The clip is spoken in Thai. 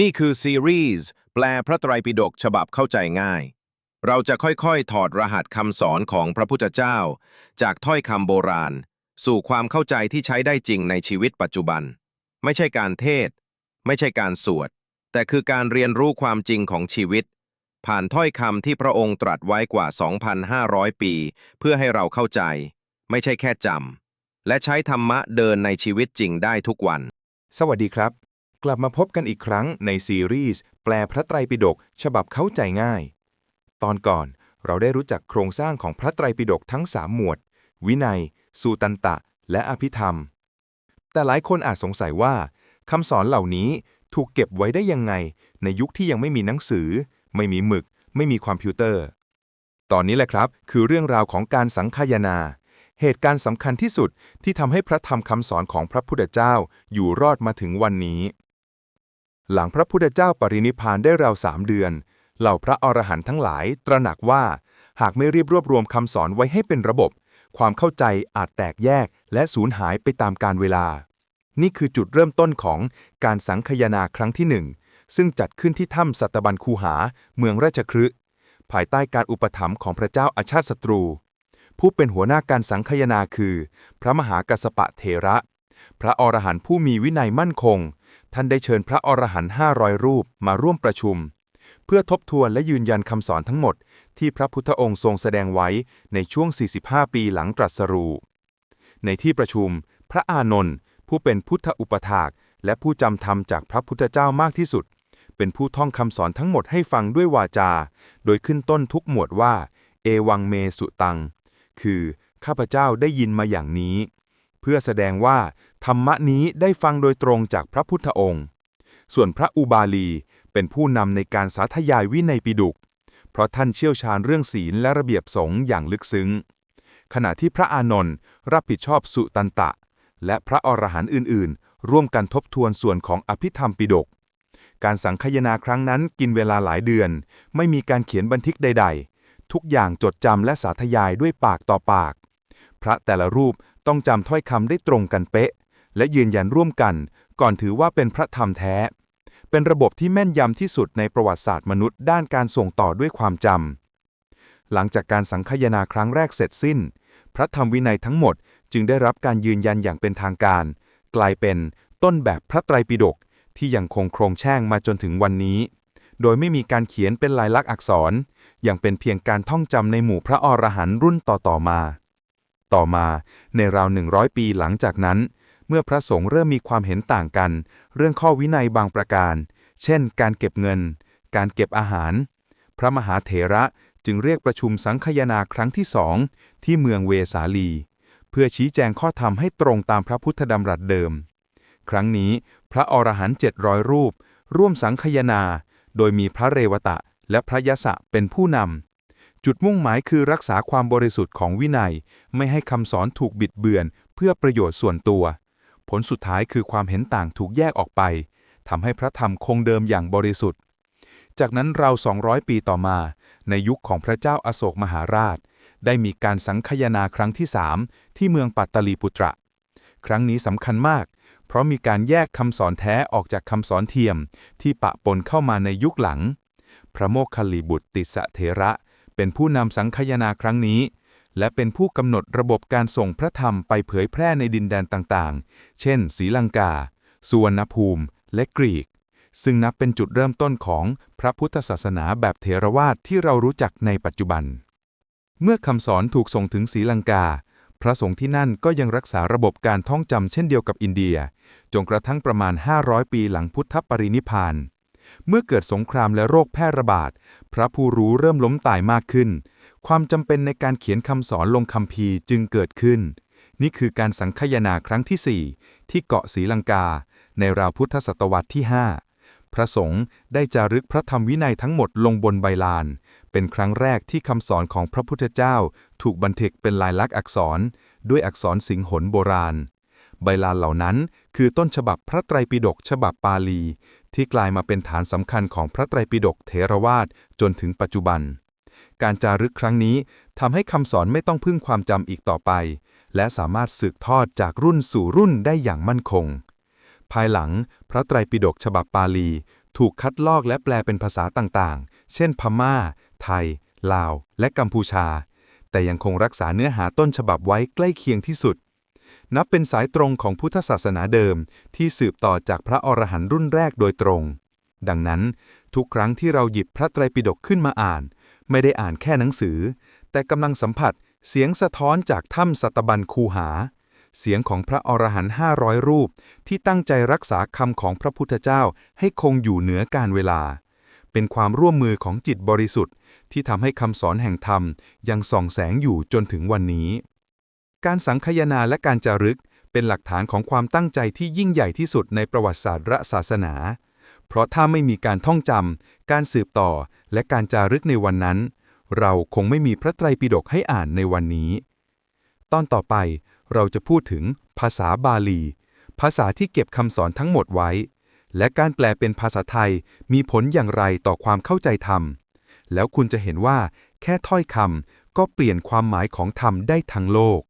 นี่คือซีรีส์แปลพระไตรปิฎกฉบับเข้าใจง่าย เราจะค่อยๆ ถอดรหัสคำสอนของพระพุทธเจ้า จากถ้อยคำโบราณ สู่ความเข้าใจที่ใช้ได้จริงในชีวิตปัจจุบัน ไม่ใช่การเทศ ไม่ใช่การสวด แต่คือการเรียนรู้ความจริงของชีวิต ผ่านถ้อยคำที่พระองค์ตรัสไว้กว่า 2,500 ปี เพื่อให้เราเข้าใจ ไม่ใช่แค่จำและใช้ธรรมะเดินในชีวิตจริงได้ทุกวัน สวัสดีครับ กลับมาพบกันอีกครั้งในซีรีส์แปลพระไตรปิฎกฉบับเข้าใจง่าย ตอนก่อนเราได้รู้จักโครงสร้างของพระไตรปิฎกทั้ง3หมวด วินัย สูตันตะ และอภิธรรม แต่หลายคนอาจสงสัยว่าคำสอนเหล่านี้ถูกเก็บไว้ได้ยังไง ในยุคที่ยังไม่มีหนังสือ ไม่มีหมึก ไม่มีคอมพิวเตอร์ ตอนนี้แหละครับ คือเรื่องราวของการสังคายนา เหตุการณ์สำคัญที่สุดที่ทำให้พระธรรมคำสอนของพระพุทธเจ้าอยู่รอดมาถึงวันนี้ หลังพระพุทธเจ้าปรินิพานได้ราวสามเดือน เหล่าพระอรหันต์ทั้งหลาย ตระหนักว่า หากไม่รีบรวบรวมคำสอนไว้ให้เป็นระบบ ความเข้าใจอาจแตกแยกและสูญหายไปตามกาลเวลา นี่คือจุดเริ่มต้นของการสังคายนาครั้งที่หนึ่งซึ่งจัดขึ้นที่ถ้ำสัตบันคูหา เมืองราชคฤห์ภายใต้การอุปถัมภ์ของพระเจ้าอาชาติศัตรู ผู้เป็นหัวหน้าการสังคายนาคือ พระมหากัสปะเถระ พระอรหันต์ผู้มีวินัยมั่นคง ท่านได้เชิญพระอรหันต์500รูปมาร่วมประชุม เพื่อทบทวนและยืนยันคำสอนทั้งหมด ที่พระพุทธองค์ทรงแสดงไว้ในช่วง 45 ปีหลังตรัสรู้ในที่ประชุม พระอานนท์ผู้เป็นพุทธอุปถาก และผู้จำธรรมจากพระพุทธเจ้ามากที่สุด เป็นผู้ท่องคำสอนทั้งหมดให้ฟังด้วยวาจา โดยขึ้นต้นทุกหมวดว่า เอวังเมสุตัง คือ ข้าพเจ้าได้ยินมาอย่างนี้ พื่อแสดงว่า ธรรมะนี้ได้ฟังโดยตรงจากพระพุทธองค์ ส่วนพระอุบาลีเป็นผู้นำในการสาธยายวินัยปิฎกเพราะท่านเชี่ยวชาญเรื่องศีลและระเบียบสงฆ์อย่างลึกซึ้ง ขณะที่พระอานนท์รับผิดชอบสุตันตะ และพระอรหันต์อื่น ๆ ร่วมกันทบทวนส่วนของอภิธรรมปิฎกการสังคายนาครั้งนั้นกินเวลาหลายเดือน ไม่มีการเขียนบันทึกใด ๆ ทุกอย่างจดจำและสาธยายด้วยปากต่อปาก พระแต่ละรูป ต้องจำถ้อยคำได้ตรงกันเป๊ะ และยืนยันร่วมกัน ก่อนถือว่าเป็นพระธรรมแท้ เป็นระบบที่แม่นยำที่สุดในประวัติศาสตร์มนุษย์ด้านการส่งต่อด้วยความจำหลังจากการสังคายนาครั้งแรกเสร็จสิ้น พระธรรมวินัยทั้งหมดจึงได้รับการยืนยันอย่างเป็นทางการ กลายเป็นต้นแบบพระไตรปิฎกที่ยังคงโครงแช่งมาจนถึงวันนี้ โดยไม่มีการเขียนเป็นลายลักษณ์อักษร ยังเป็นเพียงการท่องจำในหมู่พระอรหันต์รุ่นต่อๆมา ต่อมาในราว 100 ปีหลังจากนั้น เมื่อพระสงฆ์เริ่มมีความเห็นต่างกัน เรื่องข้อวินัยบางประการ เช่น การเก็บเงิน การเก็บอาหาร พระมหาเถระจึงเรียกประชุมสังคายนาครั้งที่สองที่เมืองเวสาลี เพื่อชี้แจงข้อธรรมให้ตรงตามพระพุทธดำรัสเดิม ครั้งนี้พระอรหันต์700 รูป ร่วมสังคายนา โดยมีพระเรวตะและพระยะศะเป็นผู้นำ จุดมุ่งหมายคือรักษาความบริสุทธิ์ของวินัย ไม่ให้คำสอนถูกบิดเบือน เพื่อประโยชน์ส่วนตัว ผลสุดท้ายคือความเห็นต่างถูกแยกออกไปทำให้พระธรรมคงเดิมอย่างบริสุทธิ์ จากนั้นเรา 200 ปีต่อมา ในยุคของพระเจ้าอาโศกมหาราช ได้มีการสังคายนาครั้งที่สามที่เมืองปัตตลีปุตระ ครั้งนี้สำคัญมาก เพราะมีการแยกคำสอนแท้ออกจากคำสอนเทียม ที่ปะปนเข้ามาในยุคหลัง พระโมคคัลลีบุตรติสสะเถระ เป็นผู้นำสังคยนาครั้งนี้ และเป็นผู้กำหนดระบบการส่งพระธรรมไปเผยแพร่ในดินแดนต่างๆ เช่นศรีลังกา สุวรรณภูมิ และกรีก ซึ่งนับเป็นจุดเริ่มต้นของพระพุทธศาสนาแบบเถรวาทที่เรารู้จักในปัจจุบัน เมื่อคำสอนถูกส่งถึงศรีลังกา พระสงฆ์ที่นั่นก็ยังรักษาระบบการท่องจำเช่นเดียวกับอินเดีย จนกระทั่งประมาณ 500 ปีหลังพุทธปรินิพพาน เมื่อเกิดสงครามและโรคแพร่ระบาด พระผู้รู้เริ่มล้มตายมากขึ้น ความจำเป็นในการเขียนคำสอนลงคัมภีร์จึงเกิดขึ้น นี่คือการสังคายนาครั้งที่ 4 ที่เกาะศรีลังกา ในราวพุทธศตวรรษที่ 5 พระสงฆ์ได้จารึกพระธรรมวินัยทั้งหมดลงบนใบลาน เป็นครั้งแรกที่คำสอนของพระพุทธเจ้า ถูกบันทึกเป็นลายลักษณ์อักษร ด้วยอักษรสิงหนโบราณใบลานเหล่านั้นคือต้นฉบับพระไตรปิฎกฉบับปาลี ที่กลายมาเป็นฐานสำคัญของพระไตรปิฎกเถรวาทจนถึงปัจจุบัน การจารึกครั้งนี้ทำให้คำสอนไม่ต้องพึ่งความจำอีกต่อไป และสามารถสืบทอดจากรุ่นสู่รุ่นได้อย่างมั่นคง ภายหลังพระไตรปิฎกฉบับปาลี ถูกคัดลอกและแปลเป็นภาษาต่างๆ เช่น พม่า ไทย ลาว และกัมพูชา แต่ยังคงรักษาเนื้อหาต้นฉบับไว้ใกล้เคียงที่สุด นับเป็นสายตรงของพุทธศาสนาเดิม ที่สืบต่อจากพระอรหันต์รุ่นแรกโดยตรง ดังนั้น ทุกครั้งที่เราหยิบพระไตรปิฎกขึ้นมาอ่าน ไม่ได้อ่านแค่หนังสือ แต่กำลังสัมผัสเสียงสะท้อนจากถ้ำสัตบันคูหา เสียงของพระอรหันต์500รูป ที่ตั้งใจรักษาคำของพระพุทธเจ้าให้คงอยู่เหนือการเวลา เป็นความร่วมมือของจิตบริสุทธิ์ ที่ทำให้คำสอนแห่งธรรมยังส่องแสงอยู่จนถึงวันนี้ การสังคายนาและการจารึก เป็นหลักฐานของความตั้งใจที่ยิ่งใหญ่ที่สุดในประวัติศาสตร์ศาสนา เพราะถ้าไม่มีการท่องจำ การสืบต่อ และการจารึกในวันนั้น เราคงไม่มีพระไตรปิฎกให้อ่านในวันนี้ ตอนต่อไปเราจะพูดถึงภาษาบาลี ภาษาที่เก็บคำสอนทั้งหมดไว้ และการแปลเป็นภาษาไทยมีผลอย่างไรต่อความเข้าใจธรรม แล้วคุณจะเห็นว่าแค่ถ้อยคำก็เปลี่ยนความหมายของธรรมได้ทั้งโลก